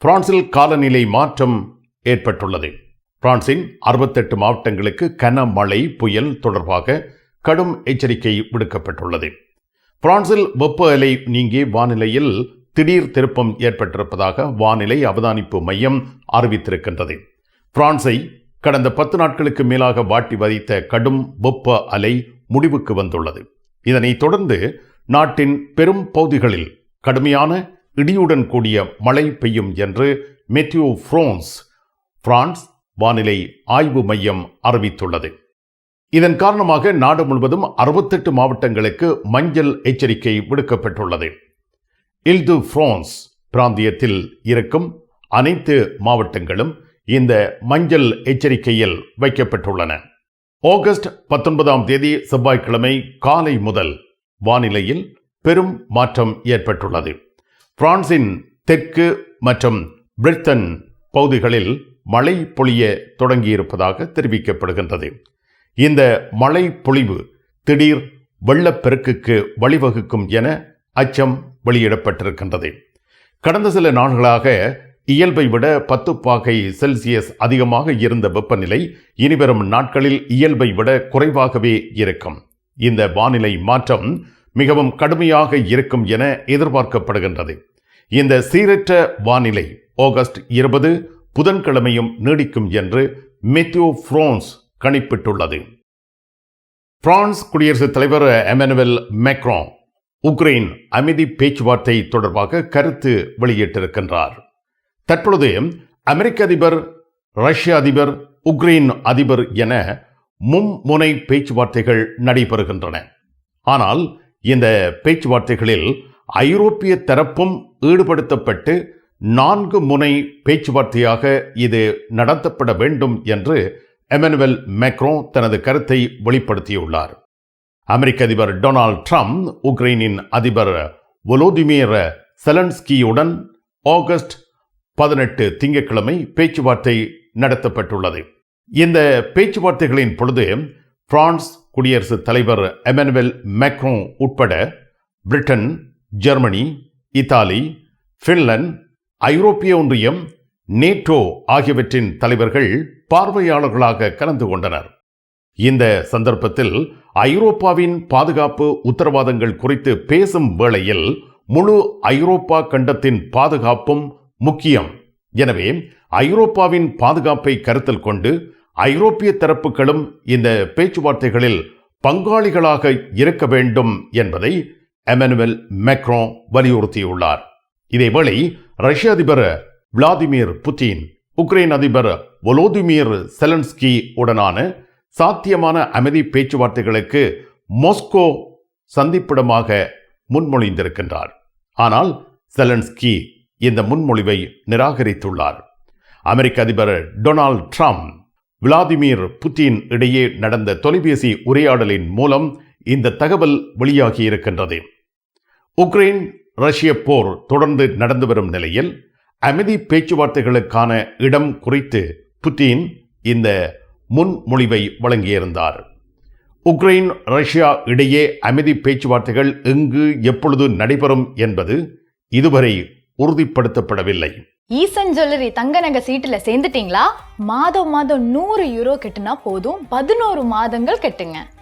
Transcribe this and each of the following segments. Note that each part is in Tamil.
பிரான்சில் காலநிலை மாற்றம் ஏற்பட்டுள்ளது. பிரான்சின் அறுபத்தெட்டு மாவட்டங்களுக்கு கனமழை புயல் தொடர்பாக கடும் எச்சரிக்கை விடுக்கப்பட்டுள்ளது. பிரான்சில் வெப்ப அலை நீங்கி வானிலையில் திடீர் திருப்பம் ஏற்பட்டிருப்பதாக வானிலை அவதானிப்பு மையம் அறிவித்திருக்கின்றது. பிரான்சை கடந்த பத்து நாட்களுக்கு மேலாக வாட்டி வதைத்த கடும் வெப்ப அலை முடிவுக்கு வந்துள்ளது. இதனைத் தொடர்ந்து நாட்டின் பெரும் பகுதிகளில் கடுமையான இடியுடன் கூடிய மழை பெய்யும் என்று மெட்யூ ஃப்ரோன்ஸ் பிரான்ஸ் வானிலை ஆய்வு மையம் அறிவித்துள்ளது. இதன் காரணமாக நாடு முழுவதும் அறுபத்தெட்டு மாவட்டங்களுக்கு மஞ்சள் எச்சரிக்கை விடுக்கப்பட்டுள்ளது. இல்து ஃப்ரான்ஸ் பிராந்தியத்தில் இருக்கும் அனைத்து மாவட்டங்களும் இந்த மஞ்சள் எச்சரிக்கையில் வைக்கப்பட்டுள்ளன. ஆகஸ்ட் பத்தொன்பதாம் தேதி செவ்வாய்க்கிழமை காலை முதல் வானிலையில் பெரும் மாற்றம் ஏற்பட்டுள்ளது. பிரான்சின் தெற்கு மற்றும் பிரிட்டன் பகுதிகளில் மழை பொழிய தொடங்கியிருப்பதாக தெரிவிக்கப்படுகின்றது. இந்த மழை பொழிவு திடீர் வெள்ளப்பெருக்குக்கு வழிவகுக்கும் என அச்சம் வெளியிடப்பட்டிருக்கின்றது. கடந்த சில நாள்களாக இயல்பை விட பத்து பாகை செல்சியஸ் அதிகமாக இருந்த வெப்பநிலை இனிவரும் நாட்களில் இயல்பை விட குறைவாகவே இருக்கும். இந்த வானிலை மாற்றம் மிகவும் கடுமையாக இருக்கும் என எதிர்பார்க்கப்படுகின்றது. இந்த சீரற்ற வானிலை ஆகஸ்ட் இருபது புதன்கிழமையும் நீடிக்கும் என்று மெத்யூ பிரான்ஸ் கணிப்பிட்டுள்ளது. பிரான்ஸ் குடியரசுத் தலைவர் எமனுவல் மேக்ரான் உக்ரைன் அமைதி பேச்சுவார்த்தை தொடர்பாக கருத்து வெளியிட்டிருக்கின்றார். தற்பொழுது அமெரிக்க அதிபர் ரஷ்ய அதிபர் உக்ரைன் அதிபர் என மும்முனை பேச்சுவார்த்தைகள் நடைபெறுகின்றன. ஆனால் இந்த பேச்சுவார்த்தைகளில் ஐரோப்பிய தரப்பும் ஈடுபடுத்தப்பட்டு நான்கு முனை பேச்சுவார்த்தையாக இது நடத்தப்பட வேண்டும் என்று எமனுவல் மேக்ரோ தனது கருத்தை வெளிப்படுத்தியுள்ளார். அமெரிக்க அதிபர் டொனால்ட் ட்ரம்ப் உக்ரைனின் அதிபர் ஒலோதிமிர் செலன்ஸ்கியுடன் ஆகஸ்ட் பதினெட்டு திங்கட்கிழமை பேச்சுவார்த்தை நடத்தப்பட்டுள்ளது. இந்த பேச்சுவார்த்தைகளின் பொழுது பிரான்ஸ் குடியரசுத் தலைவர் எமனுவல் மேக்ரோ உட்பட பிரிட்டன் ஜெர்மனி இத்தாலி பின்லாந்து ஐரோப்பிய ஒன்றியம் நேட்டோ ஆகியவற்றின் தலைவர்கள் பார்வையாளர்களாக கலந்து கொண்டனர். இந்த சந்தர்ப்பத்தில் ஐரோப்பாவின் பாதுகாப்பு உத்தரவாதங்கள் குறித்து பேசும் வேளையில் முழு ஐரோப்பா கண்டத்தின் பாதுகாப்பும் முக்கியம். எனவே ஐரோப்பாவின் பாதுகாப்பை கருத்தில் கொண்டு ஐரோப்பிய தரப்புகளும் இந்த பேச்சுவார்த்தைகளில் பங்காளிகளாக இருக்க வேண்டும் என்பதை எமனுவல் மெக்ரோ வலியுறுத்தியுள்ளார். இதேவேளை ரஷ்ய அதிபர் விளாடிமிர் புட்டின் உக்ரைன் அதிபர் ஒலோதிமிர் செலன்ஸ்கி உடனான சாத்தியமான அமைதி பேச்சுவார்த்தைகளுக்கு மொஸ்கோ சந்திப்பிடமாக முன்மொழிந்திருக்கின்றார். ஆனால் செலன்ஸ்கி இந்த முன்மொழிவை நிராகரித்துள்ளார். அமெரிக்க அதிபர் டொனால்ட் ட்ரம்ப் விளாடிமிர் புட்டின் இடையே நடந்த தொலைபேசி உரையாடலின் மூலம் இந்த தகவல் வெளியாகி இருக்கின்றது உக்ரைன் ரஷ்ய போர் தொடர்ந்து நடந்து வரும் நிலையில் அமைதி பேச்சுவார்த்தைகளுக்கான இடம் குறித்து புட்டின் இந்த முன்மொழிவை வழங்கியிருந்தார். உக்ரைன் ரஷ்யா இடையே அமைதி பேச்சுவார்த்தைகள் எங்கு எப்பொழுது நடைபெறும் என்பது இதுவரை உறுதிப்படுத்தப்படவில்லை. ஈசன் ஜுவல்லரி தங்க நகை சீட்டுல சேர்ந்துட்டீங்களா? மாதம் மாதம் நூறு யூரோ கட்டுனா போதும் பதினோரு மாதங்கள் கெட்டுங்க.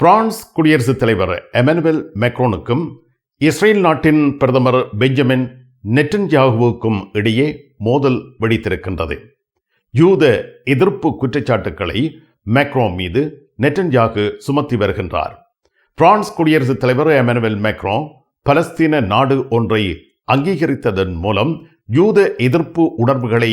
பிரான்ஸ் குடியரசுத் தலைவர் எமனுவல் மேக்ரோனுக்கும் இஸ்ரேல் நாட்டின் பிரதமர் பெஞ்சமின் நெட்டன்யாகுவுக்கும் இடையே மோதல் வெடித்திருக்கின்றது. யூத எதிர்ப்பு குற்றச்சாட்டுக்களை மேக்ரோ மீது நெட்டன்யாகு சுமத்தி வருகின்றார். பிரான்ஸ் குடியரசுத் தலைவர் எமனுவல் மேக்ரோ பலஸ்தீன நாடு ஒன்றை அங்கீகரித்ததன் மூலம் யூத எதிர்ப்பு உணர்வுகளை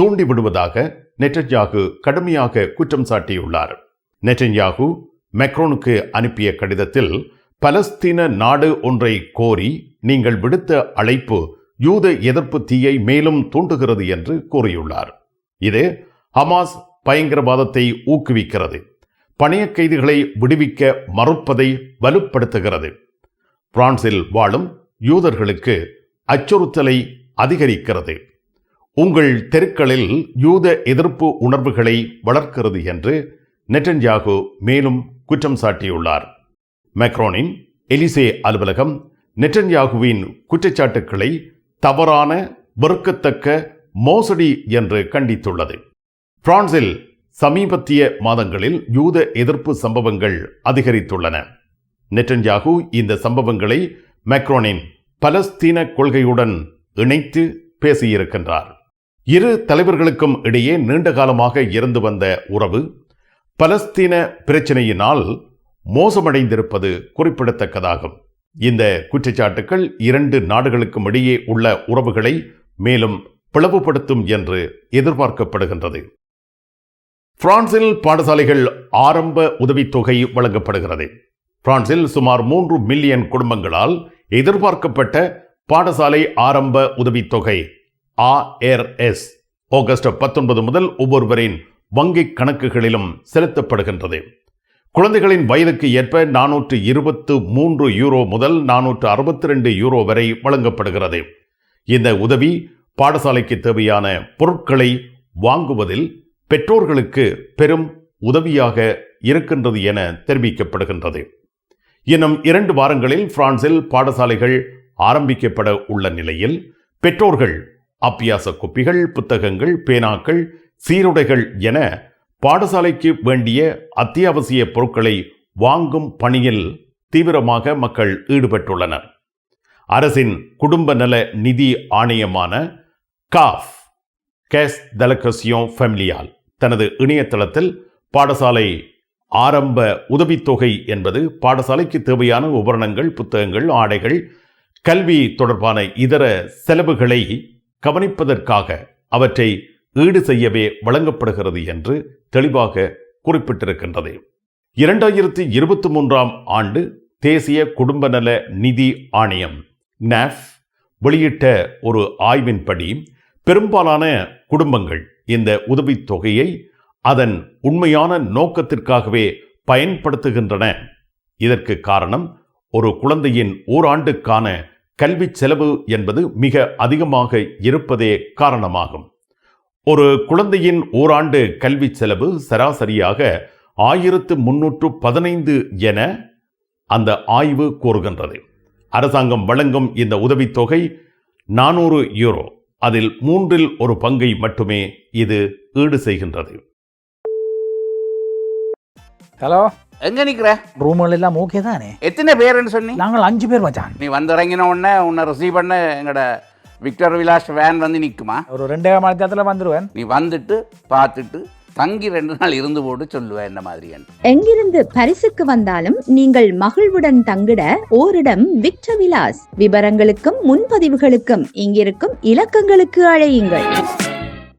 தூண்டிவிடுவதாக நெட்டன்யாகு கடுமையாக குற்றம் சாட்டியுள்ளார். நெட்டன்யாகு மெக்ரோனுக்கு அனுப்பிய கடிதத்தில் பலஸ்தீன நாடு ஒன்றை கோரி நீங்கள் விடுத்த அழைப்பு யூத எதிர்ப்பு தீயை மேலும் தூண்டுகிறது என்று கூறியுள்ளார். இது ஹமாஸ் பயங்கரவாதத்தை ஊக்குவிக்கிறது பணைய கைதிகளை விடுவிக்க மறுப்பதை வலுப்படுத்துகிறது. பிரான்சில் வாழும் யூதர்களுக்கு அச்சுறுத்தலை அதிகரிக்கிறது. உங்கள் தெருக்களில் யூத எதிர்ப்பு உணர்வுகளை வளர்க்கிறது என்று நெட்டன்யாகு மேலும் குற்றம் சாட்டியுள்ளார். மெக்ரோனின் எலிசே அலுவலகம் நெட்டன்யாகுவின் குற்றச்சாட்டுக்களை தவறான வெறுக்கத்தக்க மோசடி என்று கண்டித்துள்ளது. பிரான்சில் சமீபத்திய மாதங்களில் யூத எதிர்ப்பு சம்பவங்கள் அதிகரித்துள்ளன. நெட்டன்யாகு இந்த சம்பவங்களை மெக்ரோனின் பலஸ்தீன கொள்கையுடன் இணைத்து பேசியிருக்கின்றார். இரு தலைவர்களுக்கும் இடையே நீண்ட காலமாக இருந்து வந்த உறவு பலஸ்தீன பிரச்சனையினால் மோசமடைந்திருப்பது குறிப்பிடத்தக்கதாகும். இந்த குற்றச்சாட்டுக்கள் இரண்டு நாடுகளுக்கும் இடையே உள்ள உறவுகளை மேலும் பிளவுபடுத்தும் என்று எதிர்பார்க்கப்படுகின்றது. பிரான்சில் பாடசாலைகள் ஆரம்ப உதவித்தொகை வழங்கப்படுகிறது. பிரான்சில் சுமார் மூன்று மில்லியன் குடும்பங்களால் எதிர்பார்க்கப்பட்ட பாடசாலை ஆரம்ப உதவித்தொகை ஆர்எஸ் ஆகஸ்ட் பத்தொன்பது முதல் ஒவ்வொருவரின் வங்கிக் கணக்குகளிலும் செலுத்தப்படுகின்றது. குழந்தைகளின் வயதுக்கு ஏற்ப நானூற்று இருபத்து மூன்று யூரோ முதல் நானூற்று அறுபத்தி ரெண்டு யூரோ வரை வழங்கப்படுகிறது. இந்த உதவி பாடசாலைக்கு தேவையான பொருட்களை வாங்குவதில் பெற்றோர்களுக்கு பெரும் உதவியாக இருக்கின்றது என தெரிவிக்கப்படுகின்றது. இன்னும் இரண்டு வாரங்களில் பிரான்சில் பாடசாலைகள் ஆரம்பிக்கப்பட உள்ள நிலையில் பெற்றோர்கள் அப்பியாச குப்பிகள் புத்தகங்கள் பேனாக்கள் சீருடைகள் என பாடசாலைக்கு வேண்டிய அத்தியாவசிய பொருட்களை வாங்கும் பணியில் தீவிரமாக மக்கள் ஈடுபட்டுள்ளனர். அரசின் குடும்ப நல நிதி ஆணையமான காஃப் கேஸ் தலகசியோ ஃபெமிலியால் தனது இணையதளத்தில் பாடசாலை ஆரம்ப உதவித்தொகை என்பது பாடசாலைக்கு தேவையான உபகரணங்கள் புத்தகங்கள் ஆடைகள் கல்வி தொடர்பான இதர செலவுகளை கவனிப்பதற்காக அவற்றை ஈடு செய்யவே வழங்கப்படுகிறது என்று தெளிவாக குறிப்பிட்டிருக்கின்றது. இரண்டாயிரத்தி இருபத்தி மூன்றாம் ஆண்டு தேசிய குடும்ப நல நிதி ஆணையம் நாஃப் வெளியிட்ட ஒரு ஆய்வின்படி பெரும்பாலான குடும்பங்கள் இந்த உதவித்தொகையை அதன் உண்மையான நோக்கத்திற்காகவே பயன்படுத்துகின்றன. இதற்கு காரணம் ஒரு குழந்தையின் ஓராண்டுக்கான கல்வி செலவு என்பது மிக அதிகமாக இருப்பதே காரணமாகும். ஒரு குழந்தையின் ஓராண்டு கல்வி செலவு சராசரியாக ஆயிரத்து முன்னூற்று பதினைந்து என அந்த ஆய்வு கூறுகின்றது. அரசாங்கம் வழங்கும் இந்த உதவித்தொகை நானூறு யூரோ. அதில் மூன்றில் ஒரு பங்கை மட்டுமே இது ஈடு செய்கின்றது. ஹலோ? எங்க நிக்கிற? ரூம்கள் எல்லாம் ஓகே தானே? எத்தனை பேருன்னு சொன்னி? நாங்கள் அஞ்சு பேர் மச்சான். நீ வந்து இறங்கின உடனே உன்னை ரிசீவ் பண்ண எங்கட விக்டர் விலாஸ் வேன் வந்து நிக்குமா? ஒரு ரெண்டே மணி நேரத்தில் வந்துடுவேன் நீ வந்துட்டு பார்த்துட்டு தங்கி ரெண்டு நாள் இருந்து போட்டு சொல்லுவேன் இந்த மாதிரி எங்கிருந்து பரிசுக்கு வந்தாலும் நீங்கள் மகிழ்வுடன் தங்கிட ஓரிடம் விக்டர் விலாஸ். விவரங்களுக்கும் முன்பதிவுகளுக்கும் இங்கிருக்கும் இலக்கங்களுக்கு அழையுங்கள்.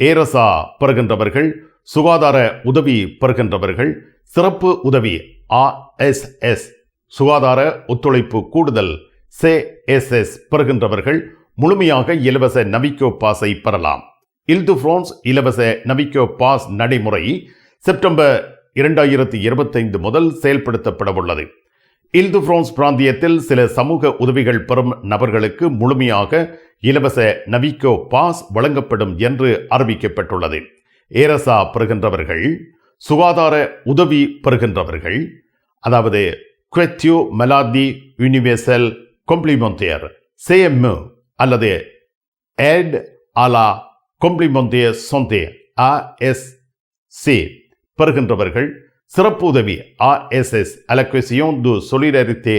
ஏரசா பெறுகின்றவர்கள் சுகாதார உதவி பெறுகின்றவர்கள் சிறப்பு உதவி ஆர்எஸ்எஸ் சுகாதார ஒத்துழைப்பு கூடுதல் சேஎஸ்எஸ் பெறுகின்றவர்கள் முழுமையாக இலவச நவிக்கோ பாஸை பெறலாம். இல்து பிரான்ஸ் இலவச நவிக்கோ பாஸ் நடைமுறை செப்டம்பர் இரண்டாயிரத்தி இருபத்தைந்து முதல் செயல்படுத்தப்பட உள்ளது இல்து பிரான்ஸ் பிராந்தியத்தில் சில சமூக உதவிகள் பெறும் நபர்களுக்கு முழுமையாக இலவச நவிக்கோ பாஸ் வழங்கப்படும் என்று அறிவிக்கப்பட்டுள்ளது. ஏரசா பெறுகின்றவர்கள் சுகாதார உதவி பெறுகின்றவர்கள் அதாவது குவெத்யூ மெலாதி யூனிவர்சல் கொம்ப்ளிமொந்தியர் சேஎம்இ அல்லது எட் அலா கொம்ப்ளிமொந்தியர் சொந்தே எஸ் சி பெறுகின்றவர்கள் சிறப்பு உதவி ஆர்எஸ்எஸ் அலக்வெசியோன் து சொலிடரித்தே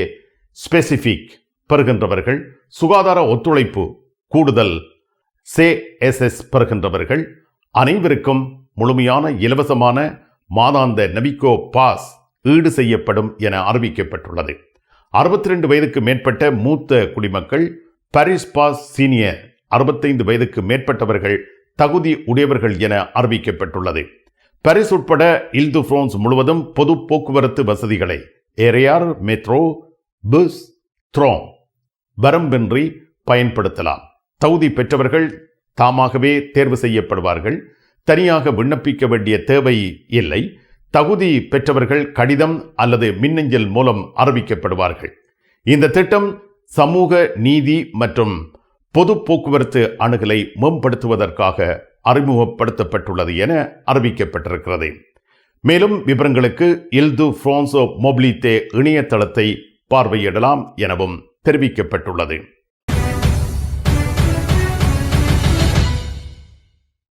ஸ்பெசிஃபிக் பெறுகின்றவர்கள் சுகாதார ஒத்துழைப்பு கூடுதல் எஸ் பெறுகின்றவர்கள் அனைவருக்கும் முழுமையான இலவசமான மாதாந்த நபிகோ பாஸ் ஈடு செய்யப்படும் என அறிவிக்கப்பட்டுள்ளது. அறுபத்தி ரெண்டு வயதுக்கு மேற்பட்ட மூத்த குடிமக்கள் பாரிஸ் பாஸ் சீனியர் அறுபத்தைந்து வயதுக்கு மேற்பட்டவர்கள் தகுதி உடையவர்கள் என அறிவிக்கப்பட்டுள்ளது. பாரிஸ் உட்பட இல்து ஃப்ரான்ஸ் முழுவதும் பொது போக்குவரத்து வசதிகளை. ஏரியார் மெட்ரோ பஸ் த்ரோம் வரம்பின்றி பயன்படுத்தலாம். தகுதி பெற்றவர்கள் தாமாகவே தேர்வு செய்யப்படுவார்கள். தனியாக விண்ணப்பிக்க வேண்டிய தேவை இல்லை. தகுதி பெற்றவர்கள் கடிதம் அல்லது மின்னஞ்சல் மூலம் அறிவிக்கப்படுவார்கள். இந்த திட்டம் சமூக நீதி மற்றும் பொது போக்குவரத்து அணுகலை மேம்படுத்துவதற்காக அறிமுகப்படுத்தப்பட்டுள்ளது என அறிவிக்கப்பட்டிருக்கிறது. மேலும் விவரங்களுக்கு இல்து பிரான்சோ மொபிலித்தே இணையதளத்தை பார்வையிடலாம் எனவும் தெரிவிக்கப்பட்டுள்ளது.